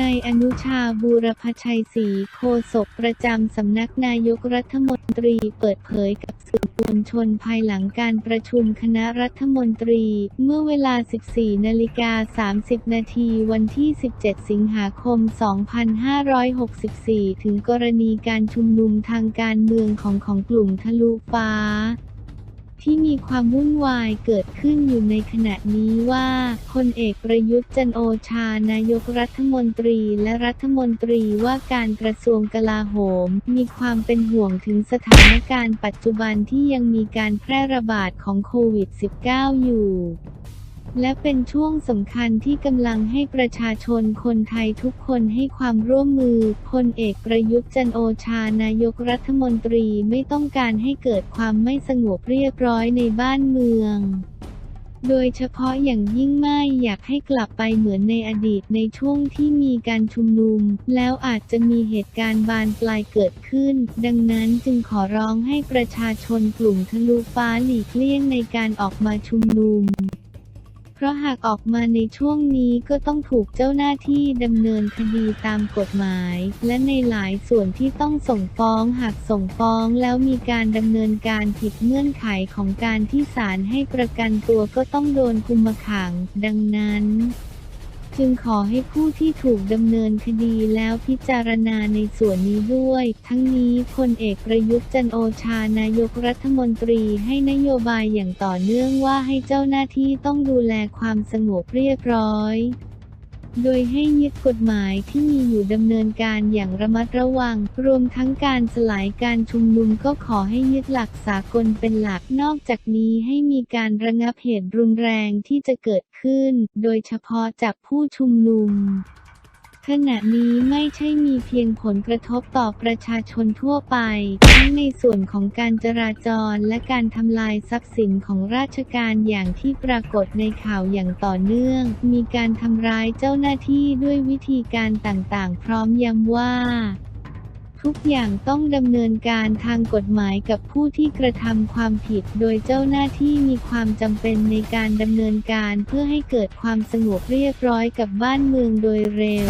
นายอนุชาบูรพชัยศรีโฆษกประจำสำนักนายกรัฐมนตรีเปิดเผยกับสื่อมวลชนภายหลังการประชุมคณะรัฐมนตรี เมื่อเวลา 14 นาฬิกา 30 นาทีวันที่ 17 สิงหาคม 2564 ถึงกรณีการชุมนุมทางการเมืองของของกลุ่มทะลุฟ้า ที่มีความวุ่นวายเกิดขึ้นอยู่ในขณะนี้ว่าพลเอกประยุทธ์จันโอชานายกรัฐมนตรีและรัฐมนตรีว่าการกระทรวงกลาโหม มีความเป็นห่วงถึงสถานการณ์ปัจจุบันที่ยังมีการแพร่ระบาดของโควิด -19 อยู่ และเป็นช่วงสำคัญที่กำลังให้ประชาชนคนไทยทุกคนให้ความร่วมมือ พลเอกประยุทธ์จันโอชานายกรัฐมนตรีไม่ต้องการให้เกิดความไม่สงบเรียบร้อยในบ้านเมืองโดยเฉพาะอย่างยิ่งไม่อยากให้กลับไปเหมือนในอดีตในช่วงที่มีการชุมนุม แล้วอาจจะมีเหตุการณ์บานปลายเกิดขึ้น ดังนั้นจึงขอร้องให้ประชาชนกลุ่มทะลุฟ้าหลีกเลี่ยงในการออกมาชุมนุม ราะหากออกมาในช่วงนี้ก็ต้องถูกเจ้าหน้าที่ดำเนินคดีตามกฎหมาย และในหลายส่วนที่ต้องส่งฟ้องหากส่งฟ้องแล้วมีการดำเนินการผิดเงื่อนไขของการที่ศาลให้ประกันตัวก็ต้องโดนคุมขัง ดังนั้น จึงขอให้ผู้ที่ถูกดำเนินคดีแล้วพิจารณาในส่วนนี้ด้วย ทั้งนี้พลเอกประยุทธ์จันโอชานายกรัฐมนตรีให้นโยบายอย่างต่อเนื่องว่าให้เจ้าหน้าที่ต้องดูแลความสงบเรียบร้อย โดยให้ยึดกฎหมายที่มีอยู่ดำเนินการอย่างระมัดระวัง รวมทั้งการสลายการชุมนุมก็ขอให้ยึดหลักสากลเป็นหลัก นอกจากนี้ให้มีการระงับเหตุรุนแรงที่จะเกิดขึ้น โดยเฉพาะจากผู้ชุมนุม ขณะนี้ไม่ใช่มีเพียงผลกระทบต่อประชาชนทั่วไป ทั้งในส่วนของการจราจรและการทำลายทรัพย์สินของราชการอย่างที่ปรากฏในข่าวอย่างต่อเนื่อง มีการทำร้ายเจ้าหน้าที่ด้วยวิธีการต่างๆ พร้อมย้ำว่า ทุกอย่างต้องดำเนินการทางกฎหมายกับผู้ที่กระทำความผิด โดยเจ้าหน้าที่มีความจำเป็นในการดำเนินการเพื่อให้เกิดความสงบเรียบร้อยกับบ้านเมืองโดยเร็ว